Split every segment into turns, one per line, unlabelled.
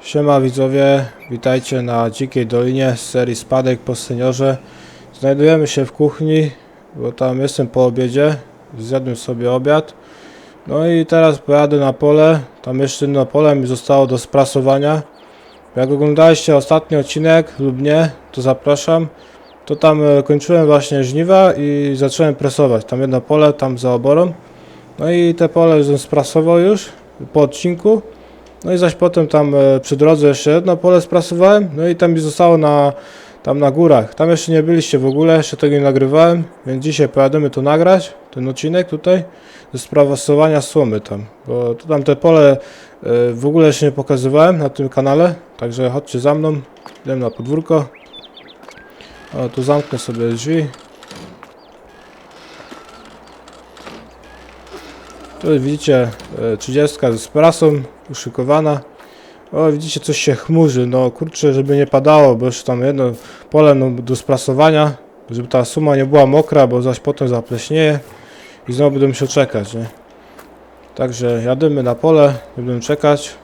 Siema widzowie, witajcie na Dzikiej Dolinie z serii Spadek po seniorze. Znajdujemy się w kuchni, bo tam jestem po obiedzie, zjadłem sobie obiad. No i teraz pojadę na pole, tam jeszcze jedno pole mi zostało do sprasowania. Jak oglądaliście ostatni odcinek lub nie, to zapraszam. To tam e, kończyłem właśnie żniwa i zacząłem presować. Tam jedno pole, tam za oborą. No i te pole już sprasował już po odcinku. No i zaś potem tam e, przy drodze jeszcze jedno pole sprasowałem, no i tam mi zostało na, tam na górach. Tam jeszcze nie byliście w ogóle, jeszcze tego nie nagrywałem, więc dzisiaj pojadymy to nagrać, ten odcinek tutaj, ze sprasowania słomy tam, bo tu tam te pole e, w ogóle jeszcze nie pokazywałem na tym kanale, także chodźcie za mną, idę na podwórko. O, tu zamknę sobie drzwi. Tu widzicie e, 30 z prasą uszykowana. O, widzicie, coś się chmurzy. No kurczę, żeby nie padało, bo już tam jedno pole no, do sprasowania, żeby ta suma nie była mokra, bo zaś potem zapleśnieje i znowu będę musiał czekać, nie? Także jadymy na pole, nie będę czekać.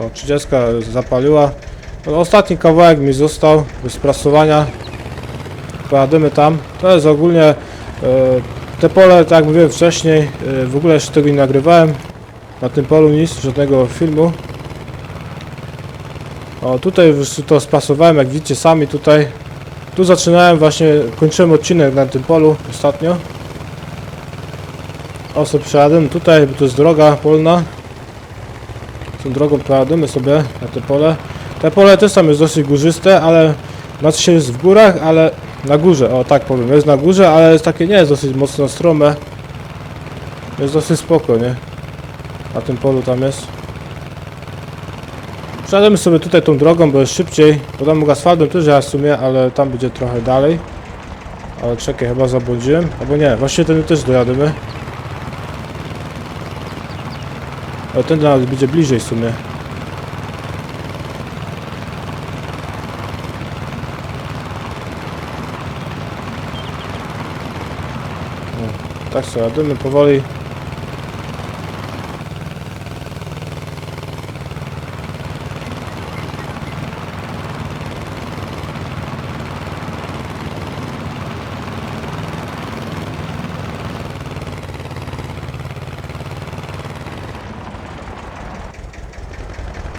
O, 30 zapaliła. No, ostatni kawałek mi został do sprasowania. Pojadymy tam. To jest ogólnie e, te pole, tak jak mówiłem wcześniej, e, w ogóle jeszcze tego nie nagrywałem. Na tym polu nic, żadnego filmu. O, tutaj już to spasowałem, jak widzicie sami tutaj. Tu zaczynałem właśnie, kończyłem odcinek na tym polu ostatnio. O, sobie przejadę tutaj, bo to jest droga polna. Tą drogą przejadymy sobie na te pole. Te pole też tam jest dosyć górzyste, ale znaczy się jest w górach, ale na górze, o tak powiem, jest na górze, ale jest takie, nie jest dosyć mocno strome. Jest dosyć spoko, nie? Na tym polu tam jest. Przejadziemy sobie tutaj tą drogą, bo jest szybciej. Bo tam mógł asfaltem też jechać w sumie, ale tam będzie trochę dalej. Ale czekaj, chyba zabłądziłem. Albo nie, właściwie ten też dojadymy. Ale ten nawet będzie bliżej w sumie. Tak sobie jadymy powoli.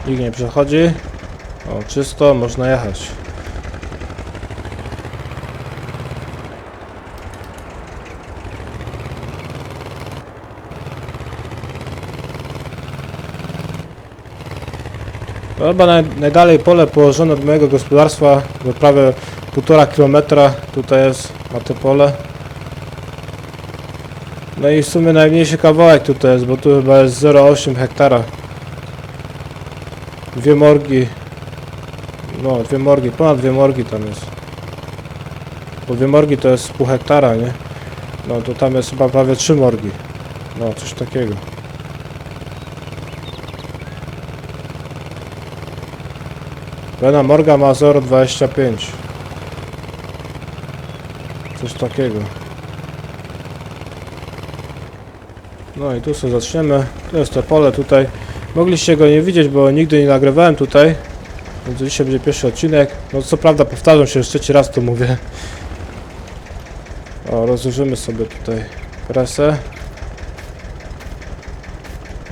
Nikt nie przechodzi. O, czysto, można jechać. To chyba naj, najdalej pole położone od mojego gospodarstwa, bo prawie półtora kilometra tutaj jest na to pole. No i w sumie najmniejszy kawałek tutaj jest, bo tu chyba jest 0,8 hektara. Dwie morgi. No, dwie morgi, ponad dwie morgi tam jest. Bo dwie morgi to jest pół hektara, nie? No to tam jest chyba prawie trzy morgi. No, coś takiego. Jedna morga ma 0,25. Coś takiego. No i tu sobie zaczniemy. To jest to pole tutaj. Mogliście go nie widzieć, bo nigdy nie nagrywałem tutaj. Więc dzisiaj będzie pierwszy odcinek. No co prawda powtarzam się już trzeci raz to mówię. O, rozłożymy sobie tutaj presę.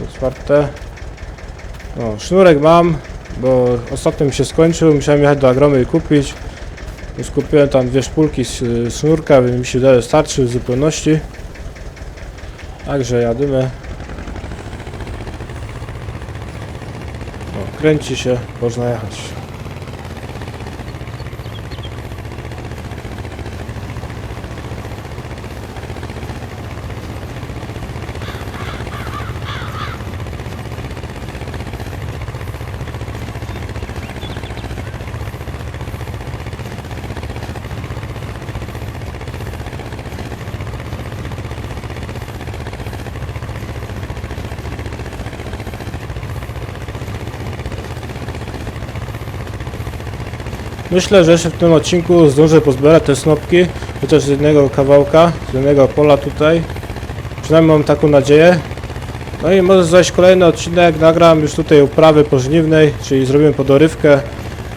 Otwarte. O, sznurek mam, bo ostatnio mi się skończył, musiałem jechać do Agromy i kupić. Już kupiłem tam dwie szpulki z y, sznurka, więc mi się daje starczy w zupełności. Także jadymy. Kręci się, można jechać. Myślę, że jeszcze w tym odcinku zdążę pozbierać te snopki, chociaż z jednego kawałka, z jednego pola tutaj. Przynajmniej mam taką nadzieję. No i może zaś kolejny odcinek, nagram już tutaj uprawy pożniwnej, czyli zrobimy podorywkę.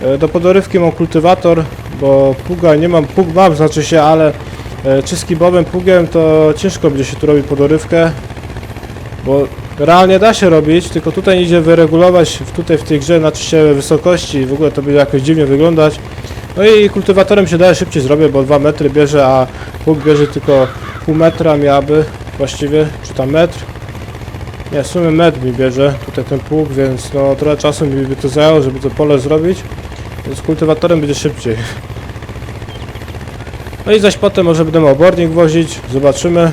E, Do podorywki mam kultywator, bo pługa nie mam, pług mam znaczy się, ale e, czy skibowym pługiem to ciężko będzie się tu robić podorywkę, bo realnie da się robić, tylko tutaj idzie wyregulować w, tutaj w tej grze znaczy się wysokości w ogóle to będzie jakoś dziwnie wyglądać. No i kultywatorem się daje szybciej zrobię, bo 2 metry bierze, a pług bierze tylko pół metra miałaby właściwie, czy tam metr. Nie, w sumie metr mi bierze tutaj ten pług, więc no trochę czasu mi by to zajęło, żeby to pole zrobić. Więc kultywatorem będzie szybciej. No i zaś potem może będę obornik wozić, zobaczymy.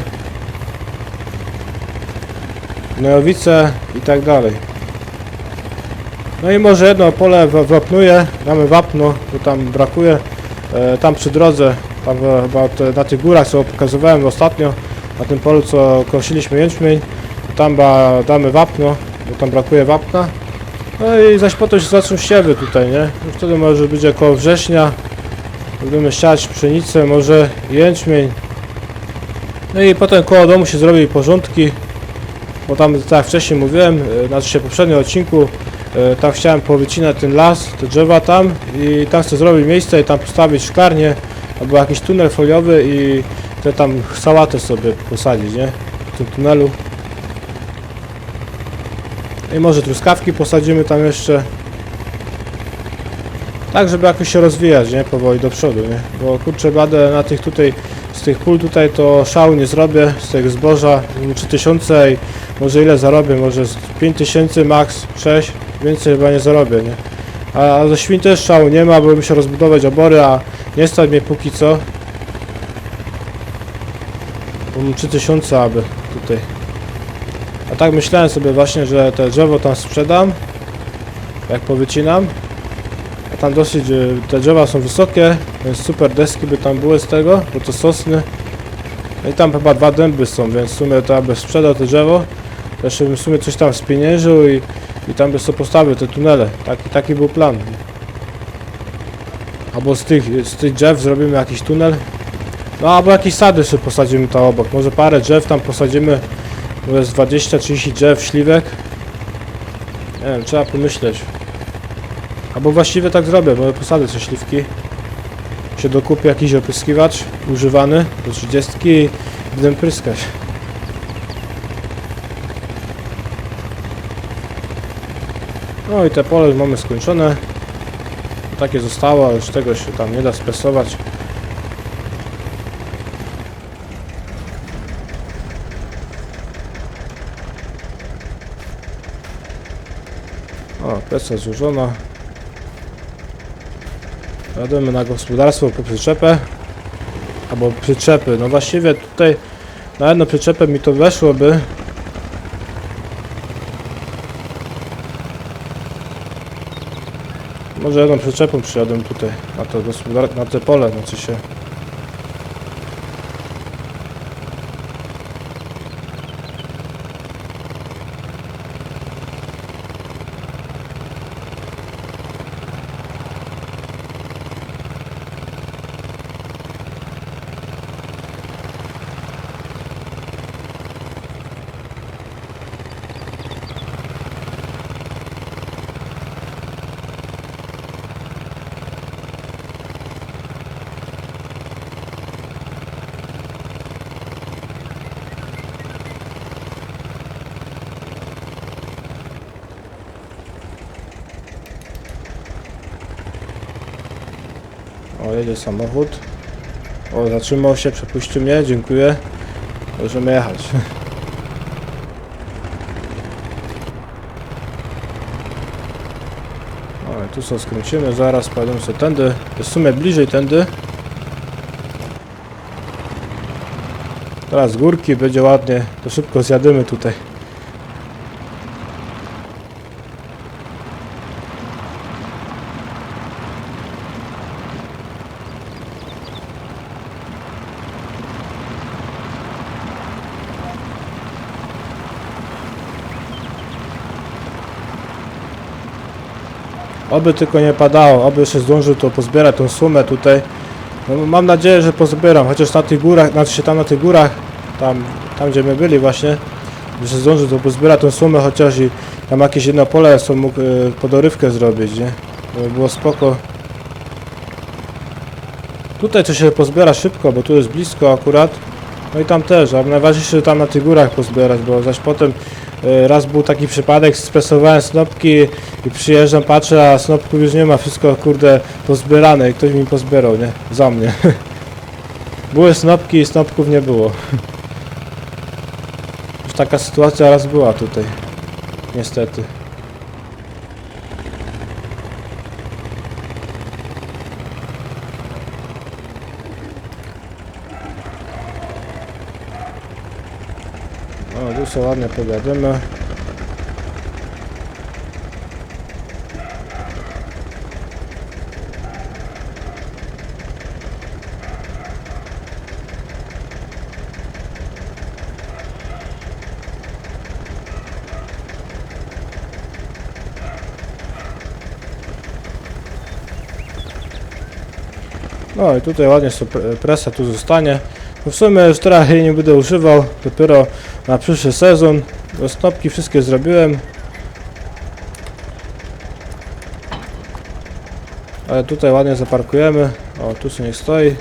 Gnojowice i tak dalej. No i może jedno pole wa- wapnuję, mamy wapno, bo tam brakuje. E, tam przy drodze, tam e, chyba te, na tych górach co pokazywałem ostatnio, na tym polu co kosiliśmy jęczmień, tam ba, damy wapno, bo tam brakuje wapna. No i zaś potem się zaczną siewy tutaj, nie? No wtedy może być około września. Będziemy siać pszenicę, może jęczmień. No i potem koło domu się zrobi porządki. Bo tam, tak jak wcześniej mówiłem, znaczy się w poprzednim odcinku, e, tam chciałem powycinać ten las, te drzewa tam i tam chcę zrobić miejsce i tam postawić szklarnię albo jakiś tunel foliowy i te tam sałatę sobie posadzić, nie? W tym tunelu. I może truskawki posadzimy tam jeszcze. Tak, żeby jakoś się rozwijać, nie? Powoli do przodu, nie? Bo kurczę, badę na tych tutaj, z tych pól tutaj to szału nie zrobię, z tego zboża mm, 3000 i może ile zarobię, może z 5000 max, 6, więcej chyba nie zarobię, nie? A, a ze świn też szału nie ma, bo muszę rozbudować obory, a nie stać mnie póki co. Bo mam 3000 aby tutaj. A tak myślałem sobie właśnie, że te drzewo tam sprzedam, jak powycinam. A tam dosyć, y, te drzewa są wysokie, więc super deski by tam były z tego, bo to sosny. No i tam chyba dwa dęby są, więc w sumie to aby sprzedał to drzewo, jeszcze bym w sumie coś tam spieniężył i, i tam by sobie postawił te tunele. Taki, taki był plan. Albo z tych, z tych drzew zrobimy jakiś tunel. No albo jakieś sady sobie posadzimy tam obok. Może parę drzew tam posadzimy. Może z 20-30 drzew, śliwek. Nie wiem, trzeba pomyśleć. Albo właściwie tak zrobię, bo posadzę sobie śliwki. Się dokupię jakiś opryskiwacz używany do 30 i będę pryskać. No i te pole mamy skończone. Takie zostało, już tego się tam nie da spesować. O, peca złożona. Jademy na gospodarstwo po przyczepę. Albo przyczepy. No właściwie tutaj na jedną przyczepę mi to weszłoby. Może jedną przyczepą przyjadę tutaj na to gospodar... na te pole, znaczy się. O, jedzie samochód. O, zatrzymał się, przepuścił mnie, dziękuję. Możemy jechać. I tu sobie skręcimy, zaraz pojedziemy sobie tędy. Jest w sumie bliżej tędy. Teraz górki będzie ładnie, to szybko zjadymy tutaj. Oby tylko nie padało, oby jeszcze zdążył to pozbierać tą sumę tutaj. No, mam nadzieję, że pozbieram, chociaż na tych górach, znaczy tam na tych górach, tam, tam gdzie my byli właśnie, że zdąży to pozbiera tą sumę chociaż i tam jakieś jedno pole są mógł e, podorywkę zrobić, nie? By było spoko. Tutaj to się pozbiera szybko, bo tu jest blisko akurat. No i tam też, a najważniejsze tam na tych górach pozbierać, bo zaś potem raz był taki przypadek, spesowałem snopki i przyjeżdżam, patrzę, a snopków już nie ma, wszystko kurde pozbierane i ktoś mi pozbierał, nie? Za mnie. Były snopki i snopków nie było. Już taka sytuacja raz była tutaj. Niestety. O, tu sobie ładnie pogadamy. No i tutaj ładnie presa tu zostanie. No w sumie już teraz jej nie będę używał, dopiero na przyszły sezon. Bo Stopki wszystkie zrobiłem. Ale tutaj ładnie zaparkujemy. O, tu sobie niech stoi.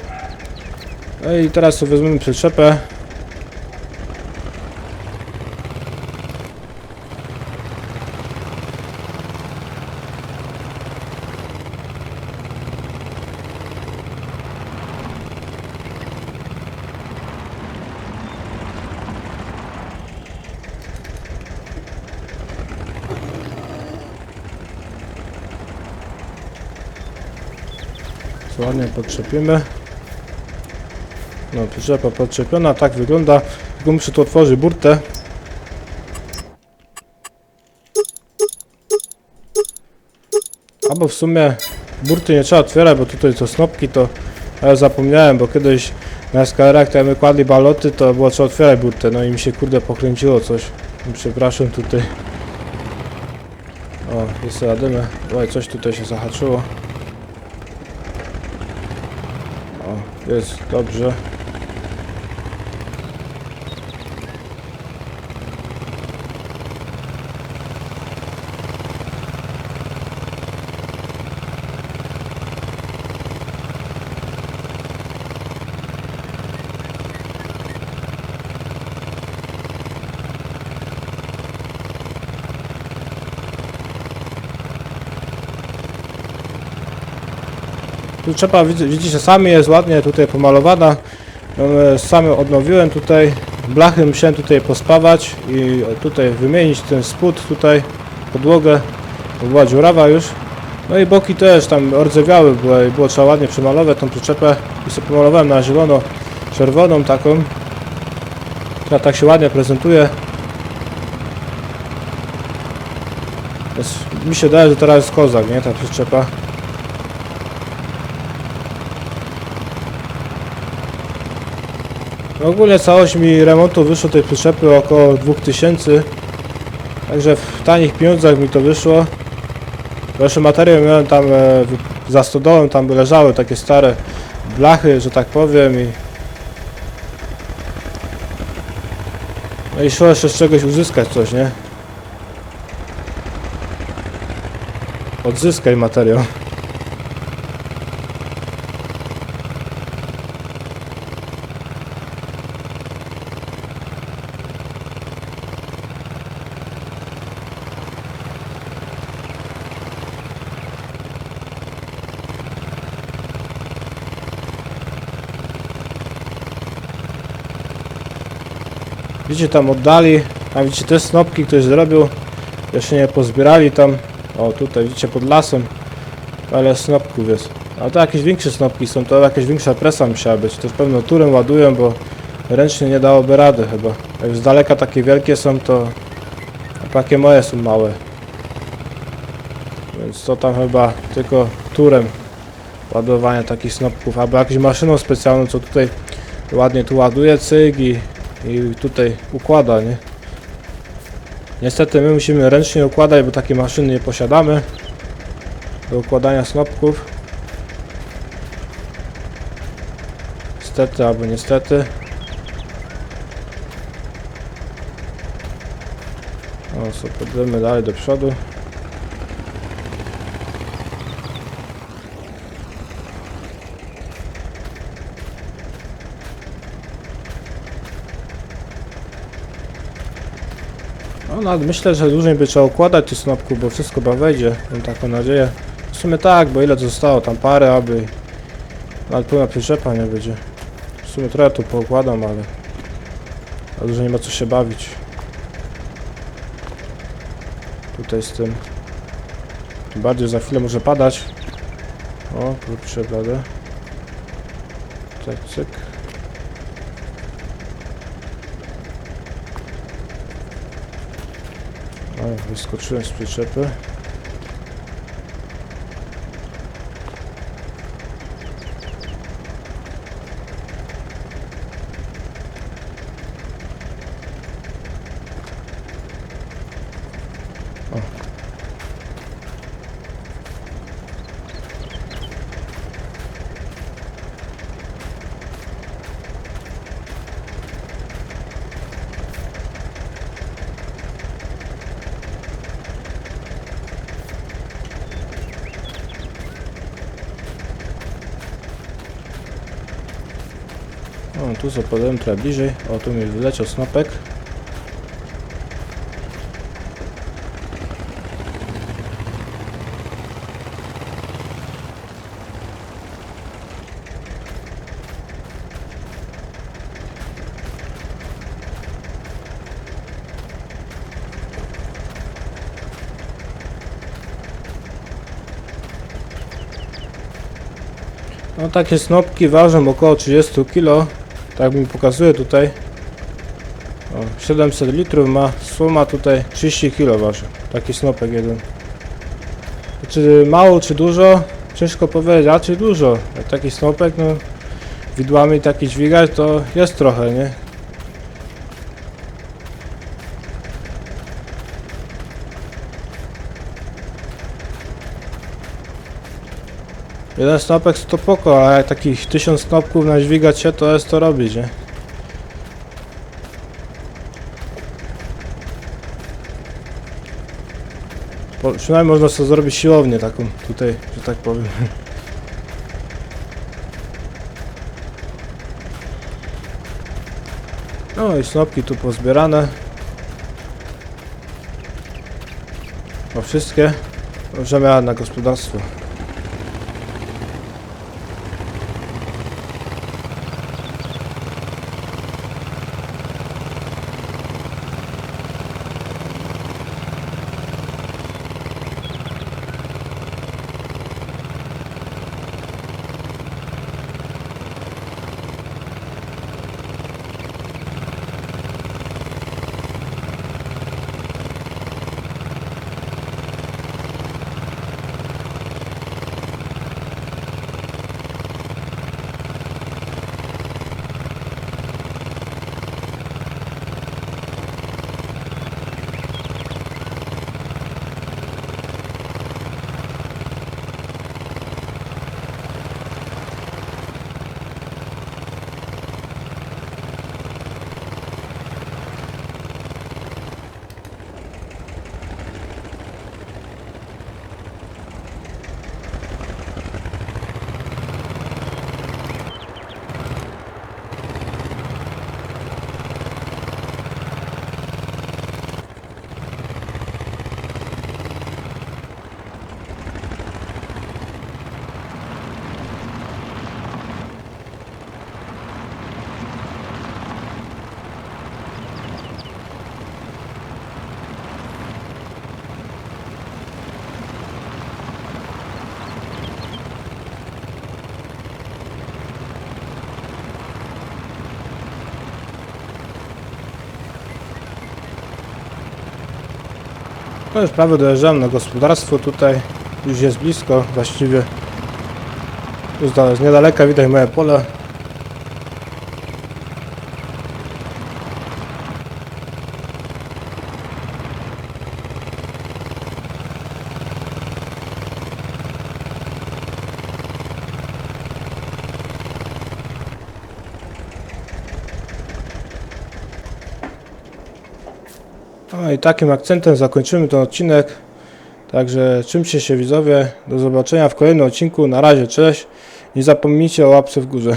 No i teraz sobie wezmemy przyczepę. Co ładnie podczepimy. No, przyczepa podczepiona, tak wygląda. Tylko muszę tu otworzyć burtę. Albo w sumie burty nie trzeba otwierać, bo tutaj to snopki to ja zapomniałem, bo kiedyś na to jak my kładli baloty, to było trzeba otwierać burtę, no i mi się kurde pokręciło coś. Przepraszam tutaj. O, jest radymy. Oj, coś tutaj się zahaczyło. O, jest dobrze. Tu trzeba, widz- widzicie sami, jest ładnie tutaj pomalowana. No, Sam ją odnowiłem tutaj. Blachy musiałem tutaj pospawać i tutaj wymienić ten spód tutaj, podłogę, bo była dziurawa już. No i boki też tam ordzewiały były i było trzeba ładnie przemalować tą przyczepę i sobie pomalowałem na zielono czerwoną taką. która tak się ładnie prezentuje. Jest, mi się daje, że teraz jest kozak, nie ta przyczepa. Ogólnie całość mi remontu wyszło tej przyczepy około 2000 Także w tanich pieniądzach mi to wyszło. Jeszcze materiał miałem tam e, za stodołem, tam leżały takie stare blachy, że tak powiem i No i szło jeszcze z czegoś uzyskać coś, nie? Odzyskaj materiał Widzicie tam oddali, tam widzicie te snopki ktoś zrobił, jeszcze nie pozbierali tam, o tutaj widzicie pod lasem, ale snopków jest. A to jakieś większe snopki są, to jakaś większa presa musiała być, to pewno turem ładują, bo ręcznie nie dałoby rady chyba. Jak z daleka takie wielkie są, to a takie moje są małe. Więc to tam chyba tylko turem ładowania takich snopków, albo jakąś maszyną specjalną, co tutaj ładnie tu ładuje cyg i i tutaj układa, nie? Niestety my musimy ręcznie układać, bo takie maszyny nie posiadamy do układania snopków. Niestety albo niestety. No co, podjemy dalej do przodu. No, nawet myślę, że dłużej by trzeba układać tych snopków, bo wszystko chyba wejdzie. Mam taką nadzieję. W sumie tak, bo ile zostało? Tam parę, aby nawet pełna przyczepa nie będzie. W sumie trochę tu poukładam, ale... Ale już nie ma co się bawić. Tutaj z tym. Tym bardziej za chwilę może padać. O, kurczę, blade. Tak, cyk. O, wyskoczyłem z przyczepy. O, tu zapadłem trochę bliżej. O, tu mi wyleciał snopek. No takie snopki ważą około 30 kg. Tak mi pokazuje tutaj. O, 700 litrów ma, suma tutaj 30 kg waży. Taki snopek jeden. Czy mało, czy dużo? Ciężko powiedzieć, a czy dużo. Taki snopek, no widłami taki dźwigać, to jest trochę, nie? Jeden snopek to poko, a jak takich tysiąc snopków na dźwigać się, to jest to robić, nie? Po, przynajmniej można sobie zrobić siłownię taką tutaj, że tak powiem. No i snopki tu pozbierane. O wszystkie. Możemy na gospodarstwo. No już prawie dojeżdżam na gospodarstwo tutaj. Już jest blisko właściwie. Już niedaleka widać moje pole. Takim akcentem zakończymy ten odcinek. Także czymcie się widzowie. Do zobaczenia w kolejnym odcinku. Na razie, cześć. Nie zapomnijcie o łapce w górze.